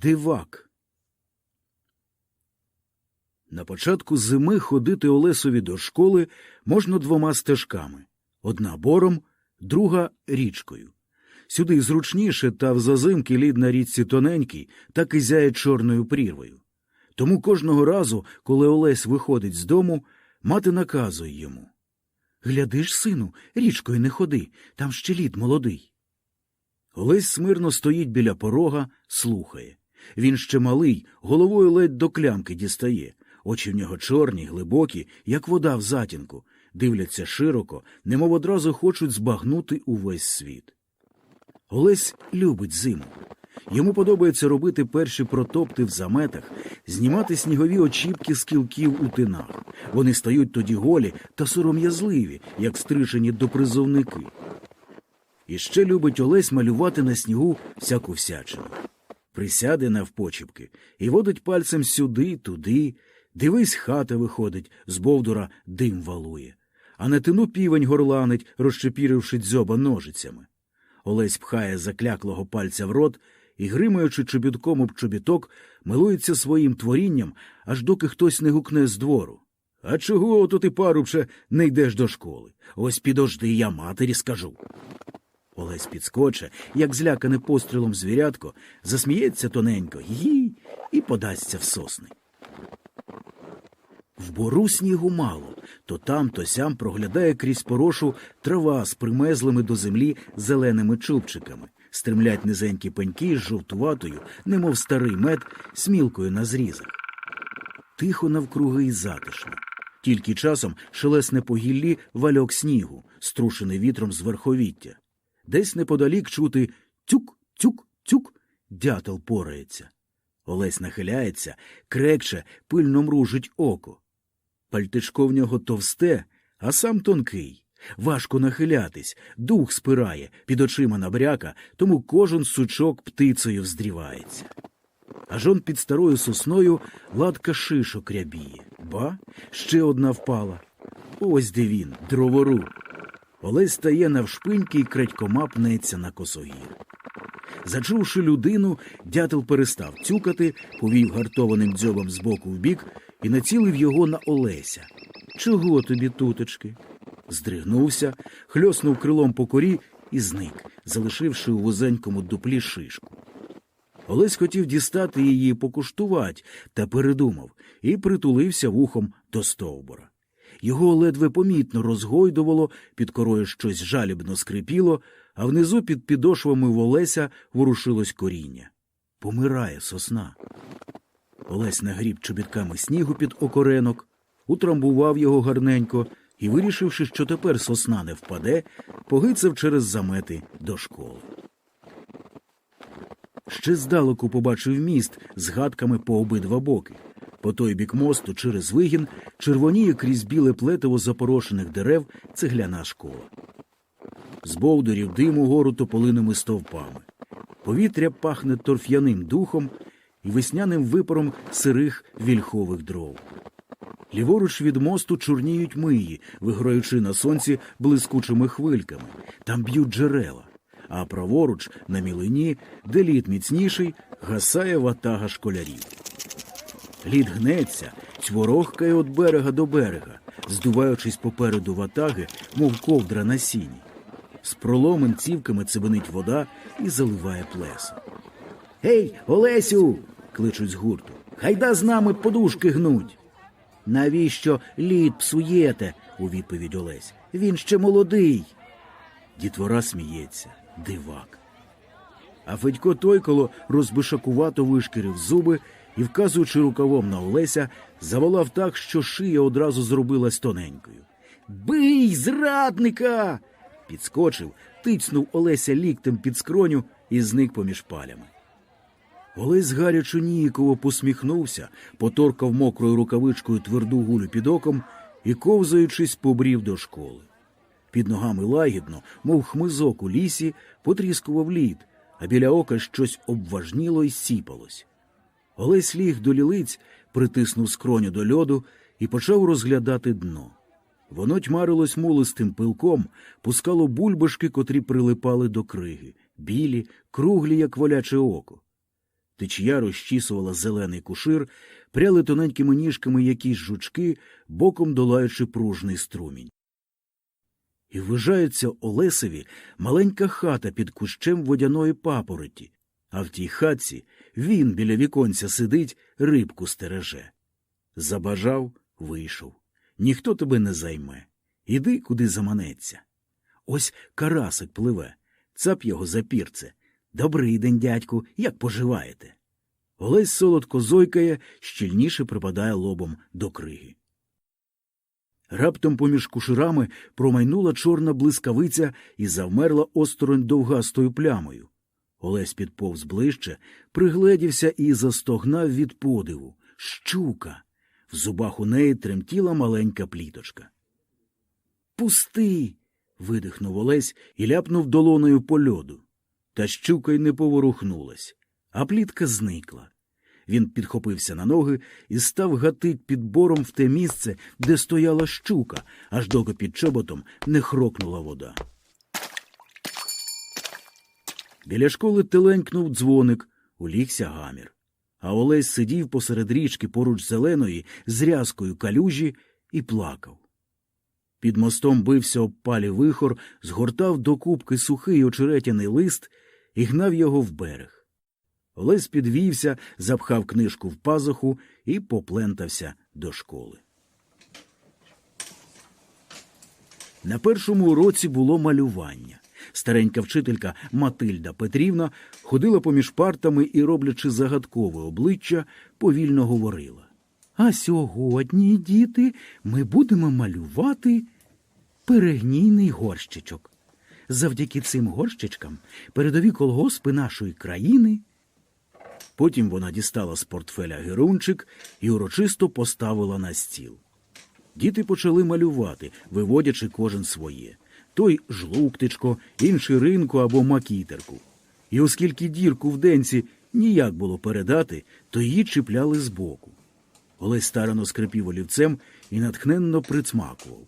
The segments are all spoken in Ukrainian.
Дивак. На початку зими ходити Олесові до школи можна двома стежками одна бором, друга річкою. Сюди зручніше, та в зазимки лід на річці тоненький, так і зяє чорною прірвою. Тому кожного разу, коли Олесь виходить з дому, мати наказує йому Гляди ж, сину, річкою не ходи, там ще лід молодий. Олесь смирно стоїть біля порога, слухає. Він ще малий, головою ледь до клямки дістає. Очі в нього чорні, глибокі, як вода в затінку, дивляться широко, немов одразу хочуть збагнути увесь світ. Олесь любить зиму. Йому подобається робити перші протопти в заметах, знімати снігові очіпки з кілків у тинах. Вони стають тоді голі та сором'язливі, як стрижені допризовники. І ще любить Олесь малювати на снігу всяку всячину. Присяде навпочіпки і водить пальцем сюди, туди. Дивись, хата виходить, з бовдура дим валує. А на тину півень горланить, розчепіривши дзьоба ножицями. Олесь пхає закляклого пальця в рот і, гримаючи чобітком об чобіток, милується своїм творінням, аж доки хтось не гукне з двору. А чого ото ти, парубче, не йдеш до школи? Ось підожди, я матері скажу. Олесь підскоче, як злякане пострілом звірятко, засміється тоненько гі і подасться в сосни. В бору снігу мало, то там, то сям проглядає крізь порошу трава з примезлими до землі зеленими чубчиками, стремлять низенькі пеньки з жовтуватою, немов старий мед, смілкою на зрізах. Тихо навкруги і затишно. Тільки часом шелесне по гіллі вальок снігу, струшений вітром з верховіття. Десь неподалік чути тюк, тюк, тюк, дятел порається. Олесь нахиляється, крекче, пильно мружить око. Пальтичко в нього товсте, а сам тонкий. Важко нахилятись, дух спирає, під очима набряка, тому кожен сучок птицею вздрівається. Аж он під старою сосною ладка шишок рябіє. Ба, ще одна впала. Ось де він, дроворуб. Олесь стає навшпиньки і крадькома пнеться на косогір. Зачувши людину, дятел перестав цюкати, повів гартованим дзьобом з боку в бік і націлив його на Олеся. Чого тобі, туточки? Здригнувся, хльоснув крилом по корі і зник, залишивши у вузенькому дуплі шишку. Олесь хотів дістати її покуштувати, та передумав і притулився вухом до стовбура. Його ледве помітно розгойдувало, під корою щось жалібно скрипіло, а внизу під підошвами в Олеся ворушилось коріння. Помирає сосна. Олесь нагріб чобітками снігу під окоренок, утрамбував його гарненько і, вирішивши, що тепер сосна не впаде, погицав через замети до школи. Ще здалеку побачив міст з гадками по обидва боки. По той бік мосту, через вигін, червоніє крізь біле плетиво запорошених дерев цегляна школа. З бовдурів дим угору тополиними стовпами. Повітря пахне торф'яним духом і весняним випаром сирих вільхових дров. Ліворуч від мосту чорніють миї, виграючи на сонці блискучими хвильками. Там б'ють джерела. А праворуч, на мілині, де лід міцніший, гасає ватага школярів. Лід гнеться, цворохкає від берега до берега, здуваючись попереду ватаги, мов ковдра на сіні. З проломен цівками цибенить вода і заливає плесо. Гей, Олесю. кличуть з гурту. Хайда з нами подушки гнуть. Навіщо лід псуєте? у відповідь Олесь. Він ще молодий. Дітвора сміється, дивак. А Федько Тойколо розбишакувато вишкірив зуби і, вказуючи рукавом на Олеся, заволав так, що шия одразу зробилась тоненькою. Бий, зрадника! Підскочив, тицнув Олеся ліктем під скроню і зник поміж палями. Олесь гарячо ніяково посміхнувся, поторкав мокрою рукавичкою тверду гулю під оком і, ковзаючись, побрів до школи. Під ногами лагідно, мов хмизок у лісі, потріскував лід, а біля ока щось обважніло і сіпалось. Олесь ліг до лілиць, притиснув скроню до льоду і почав розглядати дно. Воно тьмарилось мулистим пилком, пускало бульбашки, котрі прилипали до криги, білі, круглі, як воляче око. Течія розчісувала зелений кушир, пряли тоненькими ніжками якісь жучки, боком долаючи пружний струмінь. І ввижається Олесеві маленька хата під кущем водяної папороті, а в тій хатці він біля віконця сидить, рибку стереже. Забажав, вийшов. Ніхто тебе не займе. Іди, куди заманеться. Ось карасик пливе, цап його за пірце. Добрий день, дядьку, як поживаєте? Олесь солодко зойкає, щільніше припадає лобом до криги. Раптом поміж куширами промайнула чорна блискавиця і завмерла осторонь довгастою плямою. Олесь підповз ближче, пригледівся і застогнав від подиву. Щука. В зубах у неї тремтіла маленька пліточка. Пусти. видихнув Олесь і ляпнув долоною по льоду. Та щука й не поворухнулась, а плітка зникла. Він підхопився на ноги і став гатить під бором в те місце, де стояла щука, аж доки під чоботом не хрокнула вода. Біля школи теленькнув дзвоник, улігся гамір. А Олесь сидів посеред річки поруч зеленої, з рязкою калюжі і плакав. Під мостом бився об палі вихор, згортав до кубки сухий очеретяний лист і гнав його в берег. Олесь підвівся, запхав книжку в пазуху і поплентався до школи. На першому уроці було малювання. Старенька вчителька Матильда Петрівна ходила поміж партами і, роблячи загадкове обличчя, повільно говорила. А сьогодні, діти, ми будемо малювати перегнійний горщичок. Завдяки цим горщичкам передові колгоспи нашої країни. Потім вона дістала з портфеля герунчик і урочисто поставила на стіл. Діти почали малювати, виводячи кожен своє. Той жлуктичко, інший ринку або макітерку. І оскільки дірку в денці ніяк було передати, то її чіпляли збоку. Олесь старано скрипів олівцем і натхненно прицмакував.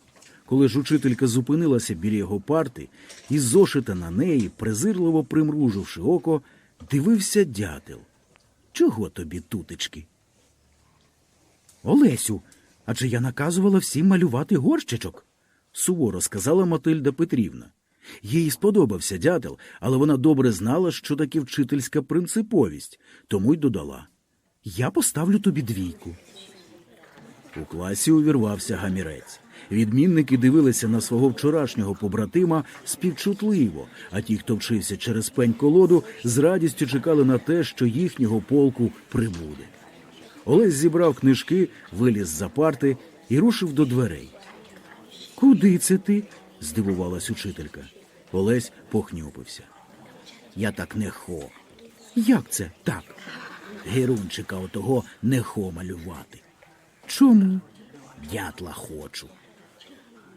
Коли ж учителька зупинилася біля його парти, і зошита на неї, презирливо примруживши око, дивився дятел. Чого тобі, тутечки? Олесю, адже я наказувала всім малювати горщичок, суворо сказала Матильда Петрівна. Їй сподобався дятел, але вона добре знала, що таке вчительська принциповість, тому й додала Я поставлю тобі двійку. У класі увірвався гамірець. Відмінники дивилися на свого вчорашнього побратима співчутливо, а ті, хто вчився через пень колоду, з радістю чекали на те, що їхнього полку прибуде. Олесь зібрав книжки, виліз за парти і рушив до дверей. Куди це ти? здивувалась учителька. Олесь похнюпився. Я так не хо. Як це так? Герунчика отого не хо малювати. Чому? Дятла хочу.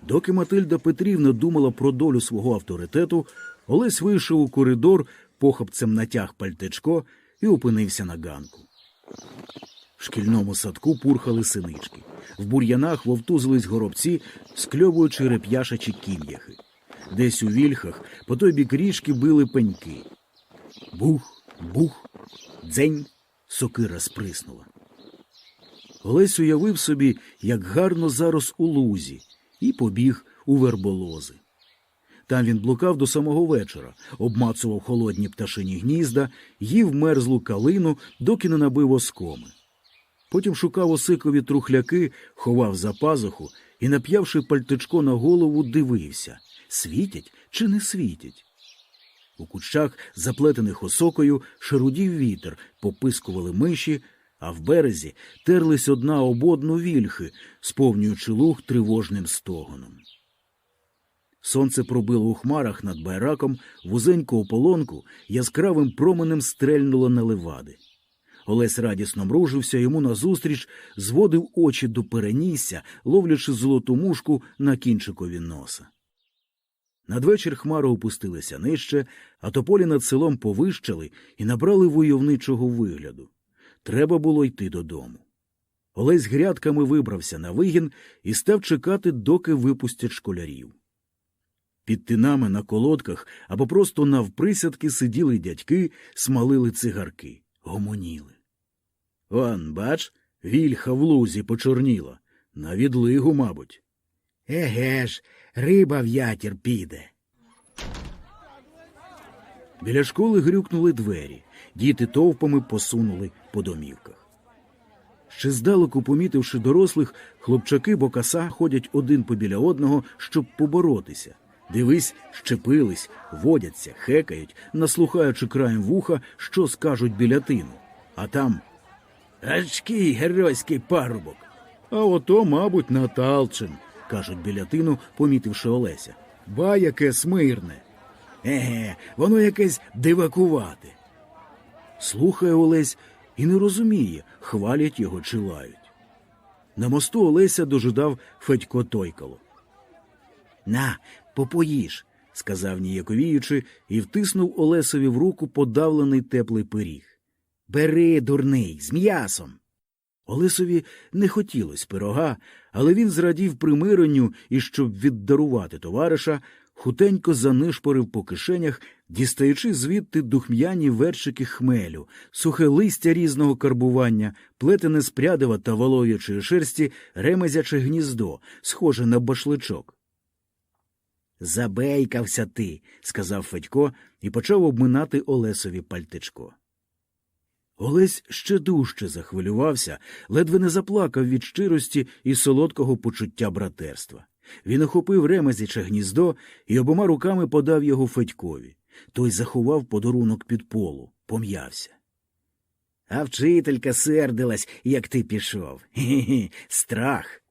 Доки Матильда Петрівна думала про долю свого авторитету, Олесь вийшов у коридор, похопцем натяг пальтечко і опинився на ганку. В шкільному садку пурхали синички. В бур'янах вовтузились горобці, скльовуючи реп'яшачі кім'яхи. Десь у вільхах по той бік річки били пеньки. Бух, бух, дзень, сокира сприснула. Олесь уявив собі, як гарно зараз у лузі, і побіг у верболози. Там він блукав до самого вечора, обмацував холодні пташині гнізда, їв мерзлу калину, доки не набив оскоми. Потім шукав осикові трухляки, ховав за пазуху і, нап'явши пальтичко на голову, дивився світять чи не світять. У кущах, заплетених осокою, шарудів вітер, попискували миші, а в березі терлись одна об одну вільхи, сповнюючи луг тривожним стогоном. Сонце пробило у хмарах над байраком, вузеньку ополонку яскравим променем стрельнуло на левади. Олесь радісно мружився йому назустріч, зводив очі до перенісся, ловлячи золоту мушку на кінчикові носа. Надвечір хмари опустилися нижче, а тополі над селом повищали і набрали войовничого вигляду. Треба було йти додому. Олесь грядками вибрався на вигін і став чекати, доки випустять школярів. Під тинами на колодках або просто навприсядки сиділи дядьки, смалили цигарки. гомоніли. Он, бач, вільха в лузі почорніла. На відлигу, мабуть. Еге ж, риба в ятір піде. Біля школи грюкнули двері. Діти товпами посунули по домівках. Ще здалеку, помітивши дорослих, хлопчаки бокаса ходять один побіля одного, щоб поборотися. Дивись, щепились, водяться, хекають, наслухаючи краєм вуха, що скажуть біля тину. А там Ачкий геройський парубок. А ото, мабуть, Наталчин, кажуть біля тину, помітивши Олеся. Ба яке смирне. Еге, воно якесь дивакувате. Слухає Олесь і не розуміє, хвалять його чи лають. На мосту Олеся дожидав Федько Тойкало. На, попоїж, сказав ніяковіючи, і втиснув Олесові в руку подавлений теплий пиріг. Бери, дурний, з м'ясом. Олесові не хотілось пирога, але він зрадів примиренню і, щоб віддарувати товариша, хутенько занишпорив по кишенях, дістаючи звідти духм'яні вершики хмелю, сухе листя різного карбування, плетене з прядива та волоючої шерсті ремезяче гніздо, схоже на башличок. Забейкався ти, сказав Федько і почав обминати Олесові пальтичко. Олесь ще дужче захвилювався, ледве не заплакав від щирості і солодкого почуття братерства. Він охопив ремезяче гніздо і обома руками подав його Федькові. Той заховав подарунок під полу, пом'явся. А вчителька сердилась, як ти пішов. Гі-гі, страх.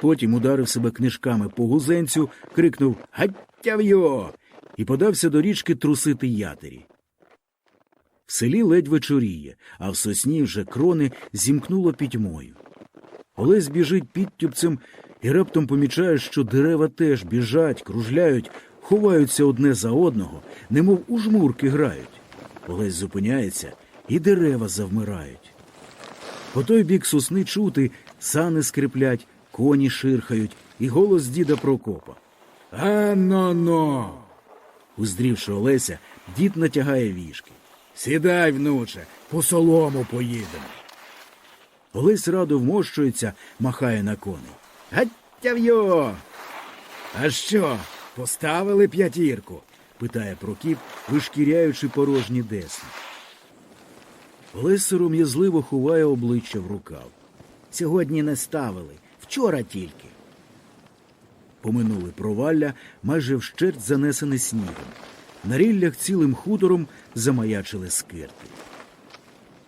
Потім ударив себе книжками по гузенцю, крикнув Гаттяв'йо! і подався до річки трусити ятері. В селі ледь вечоріє, а в сосні вже крони зімкнуло пітьмою. Олесь біжить підтюпцем і раптом помічає, що дерева теж біжать, кружляють, ховаються одне за одного, немов у жмурки грають. Олесь зупиняється, і дерева завмирають. По той бік сосни чути, сани скриплять, коні ширхають, і голос діда Прокопа. Ано-но. Уздрівши Олеся, дід натягає вішки. Сідай, внуче, по солому поїдемо. Олесь радо вмощується, махає на коней. Гаттяв'йо! А що, поставили п'ятірку? питає Прокіп, вишкіряючи порожні десни. Олесь сором'язливо ховає обличчя в рукав. Сьогодні не ставили, вчора тільки. Поминули провалля, майже вщерть занесене снігом. На ріллях цілим хутором замаячили скирти.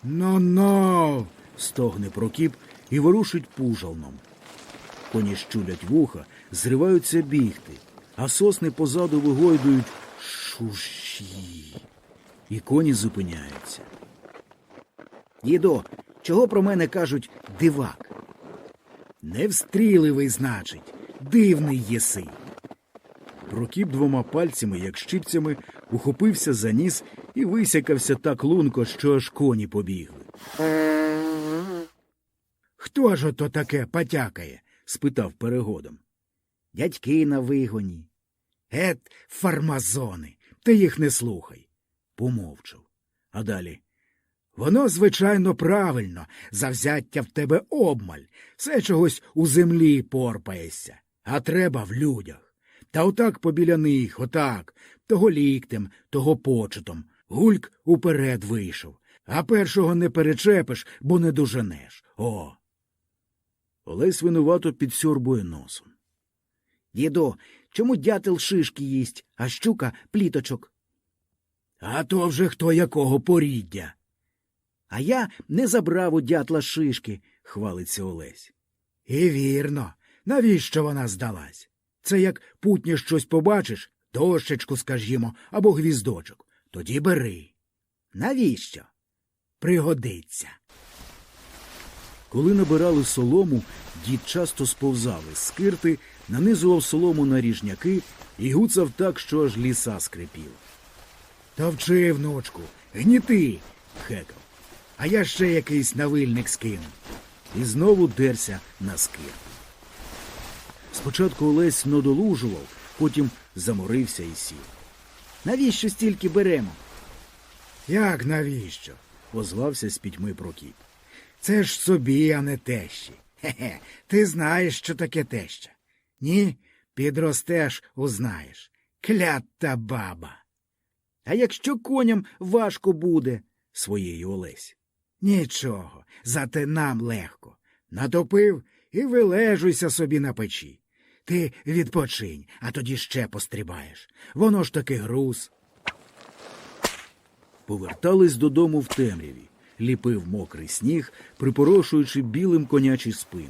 Ну-ну. Стогне Прокіп і ворушить пужалном. Коні щулять вуха, зриваються бігти, а сосни позаду вигойдують шуші. І коні зупиняються. Дідо, чого про мене кажуть дивак? Невстріливий, значить, дивний єси. Прокіп двома пальцями, як щипцями, ухопився за ніс і висякався так лунко, що аж коні побігли. Хто ж ото таке потякає? спитав перегодом. Дядьки на вигоні. Ет, фармазони, ти їх не слухай. Помовчав. А далі. Воно, звичайно, правильно, завзяття в тебе обмаль, все чогось у землі порпаєшся, а треба в людях. Та отак побіля них, отак, того ліктем, того почетом. Гульк уперед вийшов, а першого не перечепиш, бо не доженеш. О. Олесь винувато підсьорбує носом. Дідо, чому дятел шишки їсть, а щука пліточок? А то вже хто якого поріддя. А я не забрав у дятла шишки, хвалиться Олесь. І вірно. Навіщо вона здалась? Це як путнє щось побачиш, дощечку, скажімо, або гвіздочок. Тоді бери. Навіщо? Пригодиться. Коли набирали солому, дід часто сповзав із скирти, нанизував солому на ріжняки і гуцав так, що аж ліса скрипіла. Товчи, внучку, гніти, хекав. А я ще якийсь навильник скину. І знову дерся на скирту. Спочатку Олесь надолужував, потім заморився і сів. Навіщо стільки беремо? Як навіщо? озвався з пітьми Прокіп. Це ж собі, а не тещі. Хе-хе, ти знаєш, що таке теща. Ні, підростеш, узнаєш. Клята баба. А якщо коням важко буде, своєї Олесь. нічого, зате нам легко. Натопив і вилежуйся собі на печі. Ти відпочинь, а тоді ще пострибаєш. Воно ж таки груз. Повертались додому в темряві, ліпив мокрий сніг, припорошуючи білим конячі спини.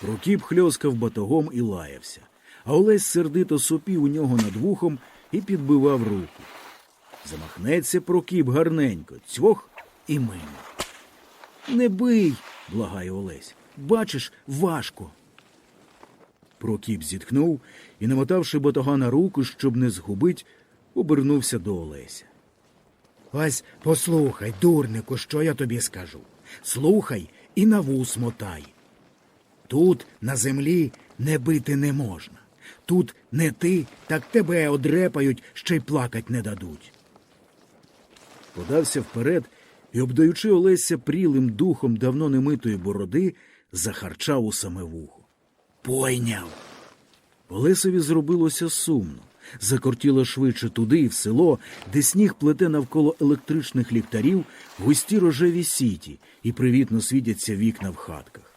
Прокіп хльоскав батогом і лаявся, а Олесь сердито сопів у нього над вухом і підбивав руку. Замахнеться Прокіп гарненько, цьох і мимо. Не бий, благає Олесь. Бачиш, важко. Прокіп зітхнув і, намотавши батога на руку, щоб не згубить, обернувся до Олеся. Ось послухай, дурнику, що я тобі скажу. Слухай і на вус мотай. Тут, на землі, не бити не можна. Тут не ти, так тебе одрепають, ще й плакать не дадуть. подався вперед і, обдаючи Олеся прілим духом давно немитої бороди, захарчав у саме вухо. Пойняв. Олесові зробилося сумно. Закортіло швидше туди, в село, де сніг плете навколо електричних ліхтарів густі рожеві сіті і привітно світяться вікна в хатках.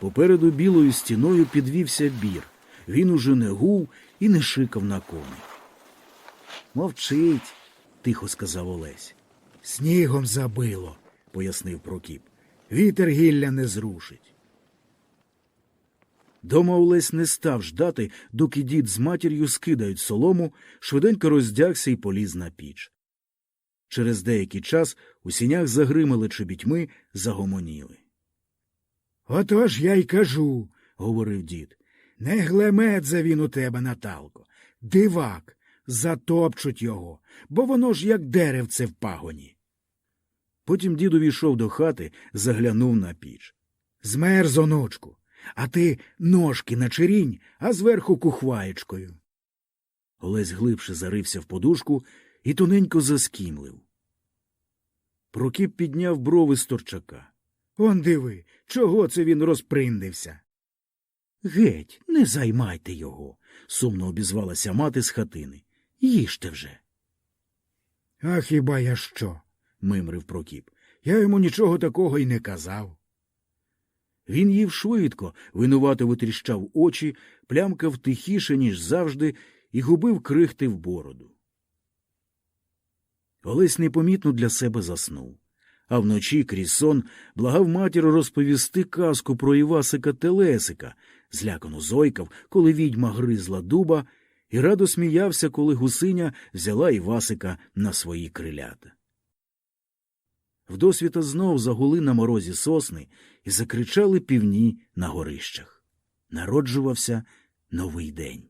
Попереду білою стіною підвівся бір. Він уже не гув і не шикав на коней. Мовчить, тихо сказав Олесь. Снігом забило, пояснив Прокіп. вітер гілля не зрушить. Дома Олесь не став ждати, доки дід з матір'ю скидають солому, швиденько роздягся і поліз на піч. Через деякий час у сінях загримали чобітьми, загомоніли. Отож я й кажу, Говорив дід. не глемедзе він у тебе, Наталко. Дивак, затопчуть його, бо воно ж як деревце в пагоні. Потім дід увійшов до хати, заглянув на піч. Змерз, онучку, а ти ножки на черінь, а зверху кухваєчкою. Олесь глибше зарився в подушку і тоненько заскімлив. Прокіп підняв брови з торчака. Он диви, чого це він розприндився. Геть, не займайте його, сумно обізвалася мати з хатини. Їжте вже. А хіба я що? мимрив Прокіп. Я йому нічого такого й не казав. Він їв швидко, винувато витріщав очі, плямкав тихіше, ніж завжди, і губив крихти в бороду. Олесь непомітно для себе заснув. А вночі крізь сон благав матір розповісти казку про Івасика Телесика, злякано зойкав, коли відьма гризла дуба, і радо сміявся, коли гусиня взяла Івасика на свої крилята. Вдосвіта знов загули на морозі сосни і закричали півні на горищах. Народжувався новий день.